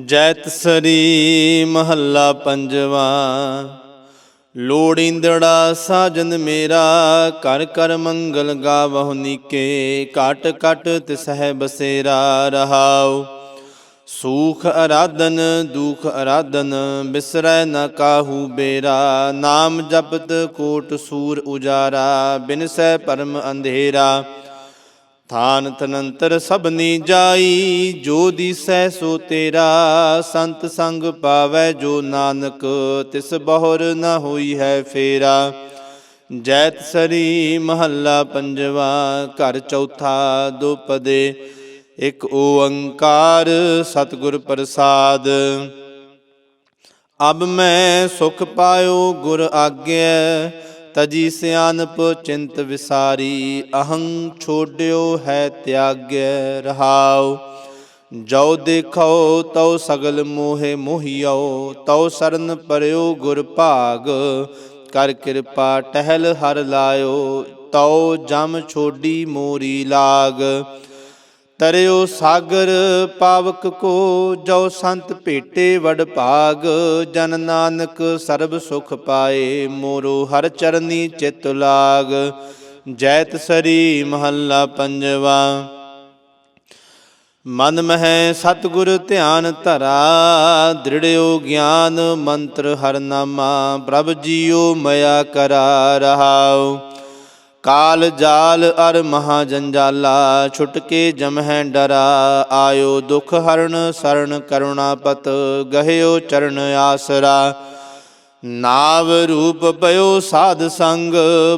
ਜੈਤ ਸਰੀ ਮਹੱਲਾ ਪੰਜਵਾ। ਲੋੜੀਂਦੜਾ ਸਾਜਨ ਮੇਰਾ ਕਰ ਕਰ ਮੰਗਲ ਗਾਵਹੁ ਨੀਕੇ ਕਾਟ ਕਟ ਤਿਸਹਿ ਬਸੇਰਾ ਰਹਾਉ। ਸੂਖ ਅਰਾਧਨ, ਦੁਖ ਅਰਾਧਨ, ਬਿਸਰੈ ਨ ਕਾਹੂ ਬੇਰਾ। ਨਾਮ ਜਪਤ ਕੋਟ ਸੂਰ ਉਜਾਰਾ ਬਿਨਸੈ ਪਰਮ ਅੰਧੇਰਾ। ਥਾਨ ਤਨੰਤਰ ਸਭਨੀ ਜਾਈ, ਜੋ ਦੀਸੈ ਸੋ ਤੇਰਾ, ਸੰਤ ਸੰਗ ਪਾਵੈ ਜੋ ਨਾਨਕ, ਤਿਸ ਬਹੁਰ ਨਾ ਹੋਈ ਹੈ ਫੇਰਾ। ਜੈਤ ਸਰੀ ਮਹੱਲਾ ਪੰਜਵਾ, ਘਰ ਚੌਥਾ ਦੋ ਪਦੇ, ਇੱਕ ਓੰਕਾਰ ਸਤਿਗੁਰ ਪ੍ਰਸਾਦ। ਅਬ ਮੈਂ ਸੁਖ ਪਾਇਓ ਗੁਰ ਆਗਿਆ ਤਜੀ ਸਿਆਨਪ ਚਿੰਤ ਵਿਸਾਰੀ, ਅਹੰ ਛੋੜਿਓ ਹੈ ਤਿਆਗੈ ਰਹਾਉ। ਜੋ ਦੇਖੋ ਤਉ ਸਗਲ ਮੋਹਿ ਮੋਹਿਓ ਤਉ ਸਰਨ ਪਰਿਓ ਗੁਰ ਭਾਗ। ਕਰ ਕਿਰਪਾ ਟਹਿਲ ਹਰ ਲਾਇਓ, ਤਉ ਜਮ ਛੋਡੀ ਮੋਰੀ ਲਾਗ। ਤਰਿਓ ਸਾਗਰ ਪਾਵਕ ਕੋ ਜੋ ਸੰਤ ਭੇਟੇ ਵਡ ਭਾਗ, ਜਨ ਨਾਨਕ ਸਰਬ ਸੁਖ ਪਾਏ, ਮੋਰੋ ਹਰ ਚਰਨੀ ਚਿਤ ਲਾਗ, ਜੈਤ ਸਰੀ ਮਹੱਲਾ ਪੰਜਵਾ। ਮਨ ਮਹਿ ਸਤਿਗੁਰ ਧਿਆਨ ਧਰਾ, ਦ੍ਰਿੜਿਓ ਗਿਆਨ ਮੰਤਰ ਹਰ ਨਾਮਾ, ਪ੍ਰਭ ਜੀਓ ਮਇਆ ਕਰਾ ਰਹਾਉ। ਕਾਲ ਜਾਲ ਅਰ ਮਹਾ ਜੰਜਾਲਾ ਛੁਟਕੇ ਜਮਹਿ ਡਰਾ, ਆਇਓ ਦੁਖ ਹਰਣ ਸਰਣ ਕਰੁਣਾਪਤ, ਗਹਿਓ ਚਰਨ ਆਸਰਾ। ਨਾਵ ਰੂਪ ਪਇਓ ਸਾਧ ਸੰਗ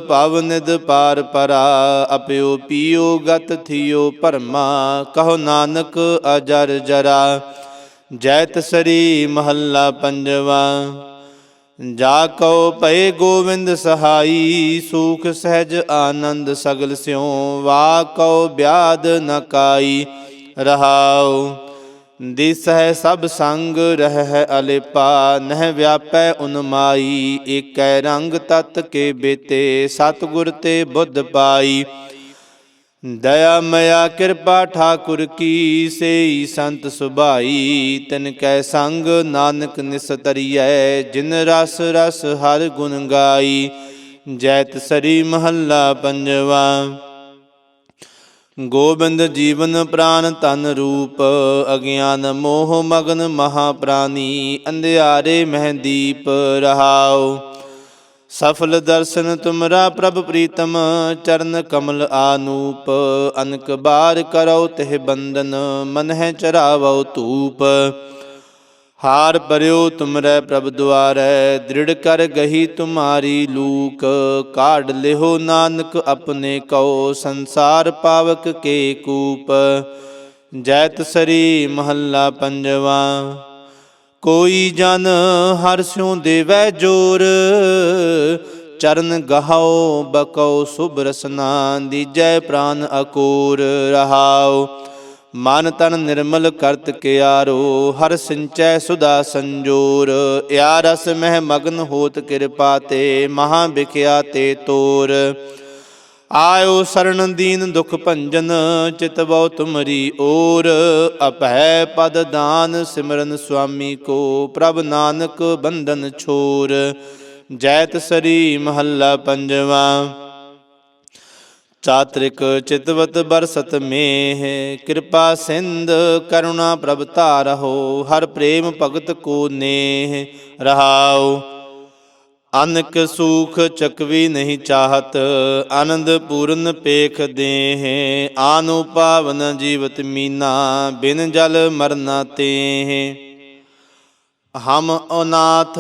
ਭਵ ਨਿਦ ਪਾਰ ਪਰਾ, ਅਪਿਓ ਪੀਓ ਗਤ ਥਿਓ ਪਰਮਾ ਕਹੋ ਨਾਨਕ ਅਜਰ ਜਰਾ। ਜੈਤ ਸਰੀ ਮਹੱਲਾ ਪੰਜਵਾ। ਜਾ ਕਉ ਪਏ ਗੋਵਿੰਦ ਸਹਾਈ, ਸੂਖ ਸਹਿਜ ਆਨੰਦ ਸਗਲ ਸਿਉ, ਵਾ ਕਉ ਬਿਆਦ ਨ ਕਾਈ, ਰਹਾਉ। ਦਿਸਹਿ ਸਭ ਸੰਗ ਰਹਿ ਅਲਿਪਾ, ਨਹਿ ਵਿਆਪੈ ਉਨਮਾਈ, ਏਕੈ ਰੰਗ ਤਤ ਕੇ ਬੇਤੇ, ਸਤਿਗੁਰ ਤੇ ਬੁੱਧ ਪਾਈ। ਦਇਆ ਮਇਆ ਕਿਰਪਾ ਠਾਕੁਰ ਕੀ ਸੇਈ ਸੰਤ ਸੁਭਾਈ, ਤਿਨ ਕੈ ਸੰਗ ਨਾਨਕ ਨਿਸਤਰੀਐ ਜਿਨ ਰਸ ਰਸ ਹਰ ਗੁਣ ਗਾਈ, ਜੈਤ ਸਰੀ ਮਹੱਲਾ ਪੰਜਵਾ। ਗੋਬਿੰਦ ਜੀਵਨ ਪ੍ਰਾਨ ਤਨ ਰੂਪ, ਅਗਿਆਨ ਮੋਹ ਮਗਨ ਮਹਾ ਪ੍ਰਾਨੀ, ਅੰਧਿਆਰੇ ਮਹਿਦੀਪ ਰਹਾਓ ਸਫਲ ਦਰਸ਼ਨ ਤੁਮਰਾ ਪ੍ਰਭ ਪ੍ਰੀਤਮ, ਚਰਨ ਕਮਲ ਆਨੂਪ, ਅਨਕ ਬਾਰ ਕਰਉ ਤਿਹ ਬੰਦਨ ਮਨ ਹੈ ਚਰਾਵਉ ਧੂਪ। ਹਾਰ ਪਰਿਓ ਤੁਮਰੈ ਪ੍ਰਭ ਦੁਆਰੈ, ਦ੍ਰਿੜ ਕਰ ਗਹੀ ਤੁਮਾਰੀ ਲੂਕ। ਕਾਢ ਲਿਹੋ ਨਾਨਕ ਆਪਣੇ ਕਉ, ਸੰਸਾਰ ਪਾਵਕ ਕੇ ਕੂਪ। ਜੈਤ ਸਰੀ ਮਹੱਲਾ ਪੰਜਵਾ। ਕੋਈ ਜਨ ਹਰ ਸਿਉ ਦੇਵੈ ਜੋਰ, ਚਰਨ ਗਹਾਓ ਬਕਉ ਸੁਭ ਰਸਨਾ ਦੀਜੈ ਪ੍ਰਾਨ ਅਕੂਰ ਰਹਾਉ। ਮਨ ਤਨ ਨਿਰਮਲ ਕਰਤ ਕਿਆਰੋ, ਹਰ ਸਿੰਚੈ ਸੁਦਾ ਸੰਜੋਰ। ਯਾ ਰਸ ਮਹਿ ਮਗਨ ਹੋਤ ਕਿਰਪਾ ਤੇ, ਮਹਾ ਵਿਖਿਆ ਤੇ ਤੋਰ। ਆਇਓ ਸਰਣ ਦੀਨ ਦੁਖ ਭੰਜਨ, ਚਿਤ ਬਹੁ ਤੁਮਰੀ ਓਰ। ਅਪਹਿ ਪਦ ਦਾਨ, ਸਿਮਰਨ ਸੁਆਮੀ ਕੋ ਪ੍ਰਭ ਨਾਨਕ ਬੰਧਨ ਛੋਰ। ਜੈਤ ਸਰੀ ਮਹੱਲਾ ਪੰਜਵਾ। ਚਾਤ੍ਰਿਕ ਚਿਤਵਤ ਬਰਸਤ ਮੇਹ, ਕਿਰਪਾ ਸਿੰਧ ਕਰੁਣਾ ਪ੍ਰਭ ਧਾਰਹੁ, ਹਰ ਪ੍ਰੇਮ ਭਗਤ ਕੋ ਨੇਹ। ਰਹਾਉ ਅਨਕ ਸੂਖ ਚਕਵੀ ਨਹੀਂ ਚਾਹਤ, ਆਨੰਦ ਪੂਰਨ ਪੇਖ ਦੇਹ। ਆਨੁ ਪਾਵਨ ਜੀਵਤ ਮੀਨਾ, ਬਿਨ ਜਲ ਮਰਨਾ ਤੇਹ। ਹਮ ਅਨਾਥ,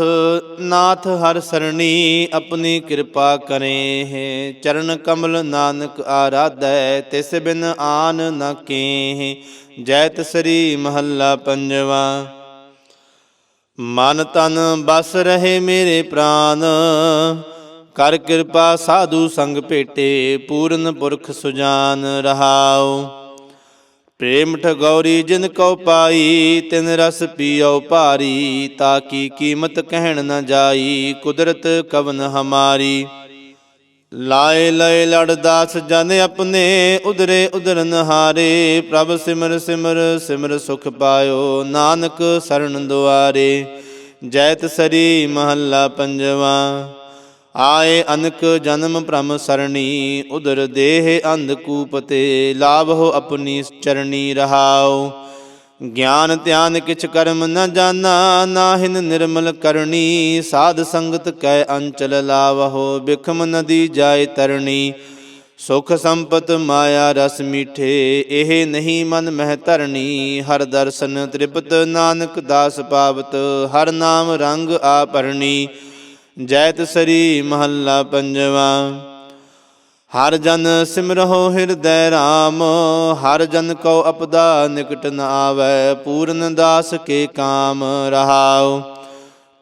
ਨਾਥ ਹਰ ਸਰਣੀ, ਆਪਣੀ ਕਿਰਪਾ ਕਰੇ ਚਰਨ ਕਮਲ ਨਾਨਕ ਆਰਾਧੈ, ਤਿਸ ਬਿਨ ਆਨ ਨ ਕੇਹ। ਜੈਤ ਸ੍ਰੀ ਮਹੱਲਾ ਪੰਜਵਾ। ਮਨ ਤਨ ਬਸ ਰਹੇ ਮੇਰੇ ਪ੍ਰਾਨ। ਕਰ ਕਿਰਪਾ ਸਾਧੂ ਸੰਗ ਭੇਟੇ, ਪੂਰਨ ਪੁਰਖ ਸੁਜਾਨ ਰਹਾਉ। ਪ੍ਰੇਮ ਠਗੌਰੀ ਜਿਨ ਕਉ ਪਾਈ, ਤਿਨ ਰਸ ਪੀਓ ਭਾਰੀ, ਤਾਂ ਕੀ ਕੀਮਤ ਕਹਿਣ ਨਾ ਜਾਈ, ਕੁਦਰਤ ਕਵਨ ਹਮਾਰੀ। ਲਾਏ ਲਏ ਲੜਦਾਸ ਜਨ ਆਪਣੇ ਉਧਰੇ ਉਦਰਨ ਹਾਰੇ, ਪ੍ਰਭ ਸਿਮਰ ਸਿਮਰ ਸਿਮਰ ਸੁਖ ਪਾਇਓ ਨਾਨਕ ਸਰਣ ਦੁਆਰੇ। ਜੈਤ ਸਰੀ ਮਹੱਲਾ ਪੰਜਵਾ, ਆਏ ਅਨਕ ਜਨਮ ਭ੍ਰਮ ਸਰਣੀ ਉਦਰ ਦੇਹ ਅੰਧ ਕੂਪ ਤੇ ਹੋ ਆਪਣੀ ਚਰਣੀ ਰਹਾਓ। ਗਿਆਨ ਧਿਆਨ ਕਿਛ ਕਰਮ ਨ ਜਾਣਾ ਨਾਹਿਨ ਨਿਰਮਲ ਕਰਨੀ, ਸਾਧ ਸੰਗਤ ਕੈ ਅੰਚਲ ਲਾਵਹੋ, ਬਿਖਮ ਨਦੀ ਜਾਏ ਤਰਣੀ। ਸੁਖ ਸੰਪਤ ਮਾਇਆ ਰਸ ਮੀਠੇ, ਇਹ ਨਹੀਂ ਮਨ ਮਹਿ ਧਰਣੀ। ਹਰ ਦਰਸ਼ਨ ਤ੍ਰਿਪਤ ਨਾਨਕ ਦਾਸ ਪਾਵਤ, ਹਰ ਨਾਮ ਰੰਗ ਆਪਰਣੀ ਜੈਤ ਸਰੀ ਮਹੱਲਾ ਪੰਜਵਾ। ਹਰ ਜਨ ਸਿਮਰਹੁ ਹਿਰਦੈ ਰਾਮ, ਹਰ ਜਨ ਕਉ ਅਪਦਾ ਨਿਕਟ ਨ ਆਵੈ, ਪੂਰਨ ਦਾਸ ਕੇ ਕਾਮ ਰਹਾਉ।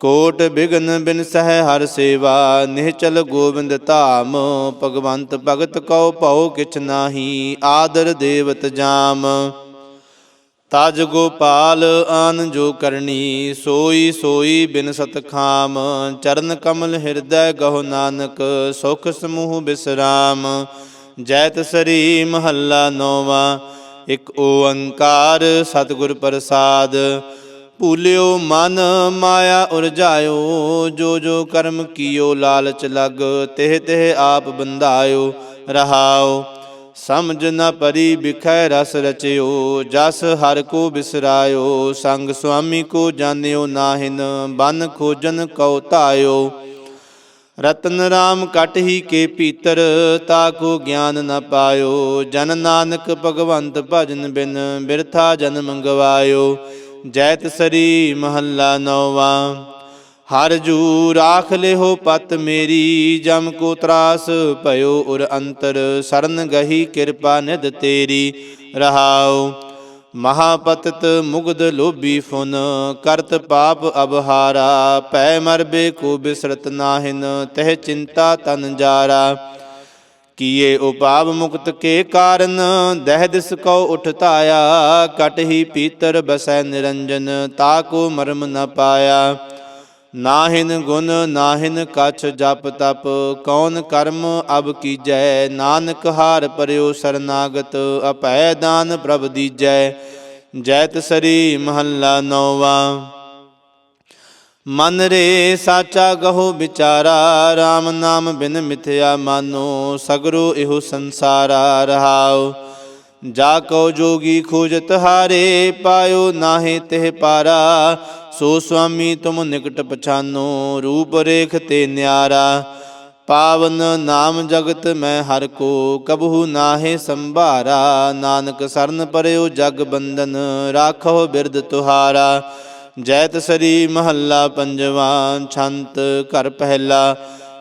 ਕੋਟ ਬਿਗਨ ਬਿਨ ਸਹਿ ਹਰ ਸੇਵਾ, ਨਿਹਚਲ ਗੋਬਿੰਦ ਧਾਮ, ਭਗਵੰਤ ਭਗਤ ਕਉ ਭਉ ਕਿਛ ਨਾਹੀ, ਆਦਰ ਦੇਵਤ ਜਾਮ। ਤਜ ਗੋਪਾਲ ਆਨ ਜੋ ਕਰਨੀ, ਸੋਈ ਸੋਈ ਬਿਨ ਸਤਖਾਮ, ਚਰਨ ਕਮਲ ਹਿਰਦੈ ਗਹੁ ਨਾਨਕ, ਸੁਖ ਸਮੂਹ ਬਿਸਰਾਮ। ਜੈਤ ਸਰੀ ਮਹੱਲਾ ਨੋਵਾ, ਇਕ ਓੰਕਾਰ ਸਤਿਗੁਰ ਪ੍ਰਸਾਦ। ਭੂਲਿਓ ਮਨ, ਮਾਇਆ ਉਰਜਾਇਓ, ਜੋ ਜੋ ਕਰਮ ਕੀਓ ਲਾਲਚ ਲਗ, ਤਿਹ ਤਿਹ ਆਪ ਬੰਧਾਇਓ, ਰਹਾਓ। ਸਮਝ ਨ ਪਰੀ ਬਿਖੈ ਰਸ ਰਚਿਓ, ਜਸ ਹਰ ਕੋ ਬਿਸਰਾਇਓ, ਸੰਗ ਸੁਆਮੀ ਕੋ ਜਾਣਿਓ ਨਾਹਿਨ, ਬਨ ਖੋਜਨ ਕਉ ਧਾਇਓ। ਰਤਨ ਰਾਮ ਕਟ ਹੀ ਕੇ ਪੀਤਰ, ਤਾ ਕੋ ਗਿਆਨ ਨ ਪਾਇਓ। ਜਨ ਨਾਨਕ ਭਗਵੰਤ ਭਜਨ ਬਿਨ, ਬਿਰਥਾ ਜਨ ਮੰਗਵਾਇਓ। ਜੈਤ ਸਰੀ ਮਹੱਲਾ ਨੌਵਾ। ਹਰ ਜੂ ਰਾਖ ਲਿਹੋ ਪਤ ਮੇਰੀ, ਜਮ ਕੋ ਤਰਾਸ ਭਇਓ ਉਰ ਅੰਤਰ, ਸਰਨ ਗਹੀ ਕਿਰਪਾ ਨਿਦ ਤੇਰੀ। ਰਹਾਉ, ਮਹਾਪਤਤ ਮੁਗਧ ਲੋਭੀ ਫੁਨ, ਕਰਤ ਪਾਪ ਅਬਹਾਰਾ ਪੈ ਮਰਬੇ ਕੋ ਬਿਸਰਤ ਨਾਹਿਨ, ਤਹ ਚਿੰਤਾ ਤਨ ਜਾਰਾ। ਕੀਏ ਉਪਾਵ ਮੁਕਤ ਕੇ ਕਾਰਨ, ਦਹਿ ਦਿਸ ਕਉ ਉਠ ਕਟ ਹੀ ਪੀਤਰ ਬਸੈ ਨਿਰੰਜਨ, ਤਾ ਕੋ ਮਰਮ ਨ ਪਾਇਆ। ਨਾਹਿਨ ਗੁਣ ਨਾਹਿਨ ਕਛ ਜਪ ਤਪ, ਕੌਣ ਕਰਮ ਅਬ ਕੀਜੈ? ਨਾਨਕ ਹਾਰ ਪਰਿਓ ਸਰਨਾਗਤ, ਅਪੈ ਦਾਨ ਪ੍ਰਭ ਦੀਜੈ। ਜੈਤ ਸਰੀ ਮਹੱਲਾ ਨੌਵਾ। ਮਨ ਰੇ ਸਾਚਾ ਗਹੋ ਵਿਚਾਰਾ RAM ਨਾਮ ਬਿਨ ਮਿਥਿਆ ਮਾਨੋ, ਸਗਰੂ ਇਹੋ ਸੰਸਾਰਾ ਰਹਾਉ। ਜਾ ਕਉ ਜੋਗੀ ਖੋਜਤ ਹਾਰੇ ਪਾਇਓ ਨਾਹੀ ਤਿਹ ਪਾਰਾ। ਸੋ ਸੁਆਮੀ ਤੁਮ ਨਿਕਟ ਪਛਾਨੋ, ਰੂਪ ਰੇਖ ਤੇ ਨਿਆਰਾ। ਪਾਵਨ ਨਾਮ ਜਗਤ ਮੈਂ ਹਰ ਕੋ, ਕਬਹੂ ਨਾਹੇ ਸੰਭਾਰਾ। ਨਾਨਕ ਸਰਨ ਪਰਿਓ ਜਗ ਬੰਦਨ ਰਾਖੋ ਬਿਰਦ ਤੁਹਾਰਾ। ਜੈਤ ਸਰੀ ਮਹੱਲਾ ਪੰਜਵਾਂ, ਛੰਤ ਘਰ ਪਹਿਲਾ।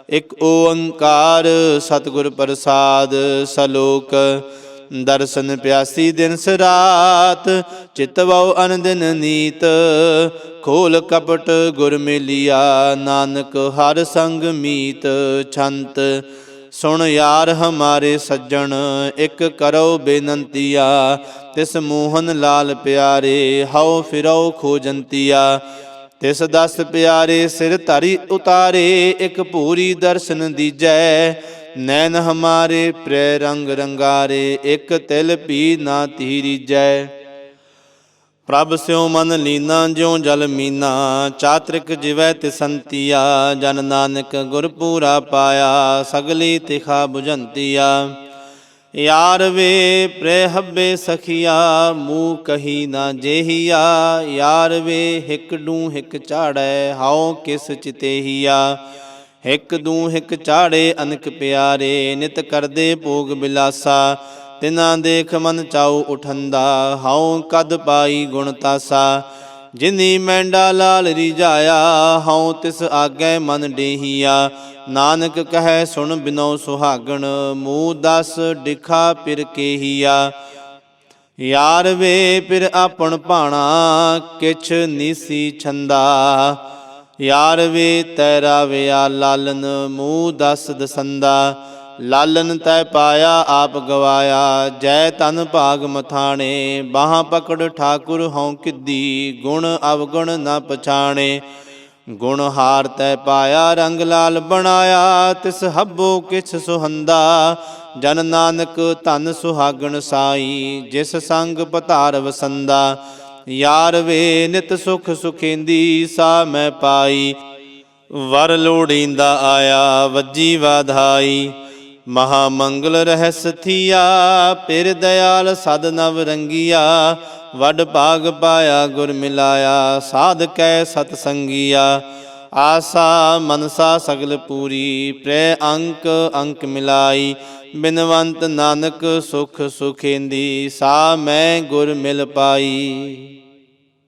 ਇਕ ਓੰਕਾਰ ਸਤਿਗੁਰ ਪ੍ਰਸਾਦ, ਸਲੋਕ ਦਰਸ਼ਨ ਪਿਆਸੀ ਦਿਨ ਸਰਾਤ ਚਿਤਵਉ ਅਨੰਦਨ ਨੀਤ, ਖੋਲ ਕਪਟ ਗੁਰ ਮਿਲਿਆ, ਨਾਨਕ ਹਰ ਸੰਗ ਮੀਤ, ਛੰਤ ਸੁਣ ਯਾਰ ਹਮਾਰੇ ਸੱਜਣ, ਇੱਕ ਕਰੋ ਬੇਨੰਤੀਆ, ਤਿਸ ਮੋਹਨ ਲਾਲ ਪਿਆਰੇ, ਹਉ ਫਿਰਉ ਖੋਜੰਤੀਆ, ਤਿਸ ਦਸ ਪਿਆਰੇ ਸਿਰ ਧਰੀ ਉਤਾਰੇ, ਇੱਕ ਪੂਰੀ ਦਰਸ਼ਨ ਦੀਜੈ ਨੈਣ ਹਮਾਰੇ ਪ੍ਰੈ ਰੰਗ ਰੰਗਾਰੇ, ਇੱਕ ਤਿਲ ਪੀ ਨਾ ਤੀਰੀਜੈ। ਪ੍ਰਭ ਸਿਉ ਮਨ ਲੀਨਾ, ਜਿਉ ਜਲ ਮੀਨਾ, ਚਾਤ੍ਰਿਕ ਜਿਵੈ ਤਿਸੰਤੀਆ ਜਨ ਨਾਨਕ ਗੁਰ ਪੂਰਾ ਪਾਇਆ, ਸਗਲੀ ਤਿਖਾ 부ਜੰਤੀਆ ਯਾਰ ਵੇ ਪ੍ਰੇ ਹੱਬੇ ਸਖੀਆ, ਮੂਹ ਕਹੀ ਨਾ ਜੇਹੀਆ। ਯਾਰ ਵੇ ਹਿਕ ਡੂ ਹਿਕ ਝਾੜੈ, ਹਾਉ ਕਿਸ ਚਿਤੇਹੀਆ। ਹਿਕ ਦੂ ਹਿਕ ਚਾੜੇ ਅਨਕ ਪਿਆਰੇ, ਨਿਤ ਕਰਦੇ ਭੋਗ ਬਿਲਾਸਾ। ਤਿਨਾਂ ਦੇਖ ਮਨ ਚਾਉ ਉਠੰਦਾ, ਹਉ ਕਦ ਪਾਈ ਗੁਣ ਤਾਸਾ। ਜਿਨੀ ਮੈਂਡਾ ਲਾਲ ਰਿਜਾਇਆ ਹਉ ਤਿਸ ਆਗੇ ਮਨ ਡੇਹੀਆ। ਨਾਨਕ ਕਹੈ ਸੁਣ ਬਿਨੋ ਸੁਹਾਗਣ, ਮੂਹ ਦਸ ਡਿਖਾ ਪਿਰ ਕੇਹੀਆ। ਯਾਰ ਵੇ ਪਿਰ ਆਪਣ ਭਾਣਾ, ਕਿਛ ਨੀਸੀ ਛੰਦਾ। ਯਾਰ ਵੇ ਤੈਰਾ ਵਿਆ ਲਾਲਨ ਮੂਹ ਦਸ ਦਸੰਦਾ। ਲਾਲਨ ਤੈ ਪਾਇਆ, ਆਪ ਗਵਾਇਆ। ਜੈ ਤਨ ਭਾਗ ਮਥਾਣੇ, ਬਾਹਾਂ ਪਕੜ ਠਾਕੁਰ ਹਉ ਕਿੱਦੀ। ਗੁਣ ਅਵਗੁਣ ਨਾ ਪਛਾਣੇ, ਗੁਣ ਹਾਰ ਤੈ ਪਾਇਆ, ਰੰਗ ਲਾਲ ਬਣਾਇਆ। ਤਿਸ ਹੱਬੋ ਕਿਛ ਸੁਹੰਦਾ। ਜਨ ਨਾਨਕ ਧਨ ਸੁਹਾਗਣ ਸਾਈ, ਜਿਸ ਸੰਗ ਪਧਾਰ ਵਸੰਦਾ ਯਾਰ ਵੇ ਨਿਤ ਸੁਖ ਸੁਖੇਂਦੀ ਸਾ ਮੈਂ ਪਾਈ। ਵਰ ਲੋੜੀਂਦਾ ਆਇਆ, ਵੱਜੀ ਵਾਧਾਈ। ਮਹਾ ਮੰਗਲ ਰਹਿਸ ਥੀਆ, ਪਿਰ ਦਇਆਲ ਸਦ ਨਵ ਰੰਗੀਆ। ਵੱਡ ਭਾਗ ਪਾਇਆ, ਗੁਰ ਮਿਲਾਇਆ, ਸਾਧ ਕੈ ਸਤ ਸੰਗੀਆ। ਆਸਾ ਮਨਸਾ ਸਗਲ ਪੂਰੀ, ਪ੍ਰੈ ਅੰਕ ਅੰਕ ਮਿਲਾਈ। ਬਿਨਵੰਤ ਨਾਨਕ ਸੁਖ ਸੁਖੇਂਦੀ ਸਾ ਮੈਂ ਗੁਰ ਮਿਲ ਪਾਈ।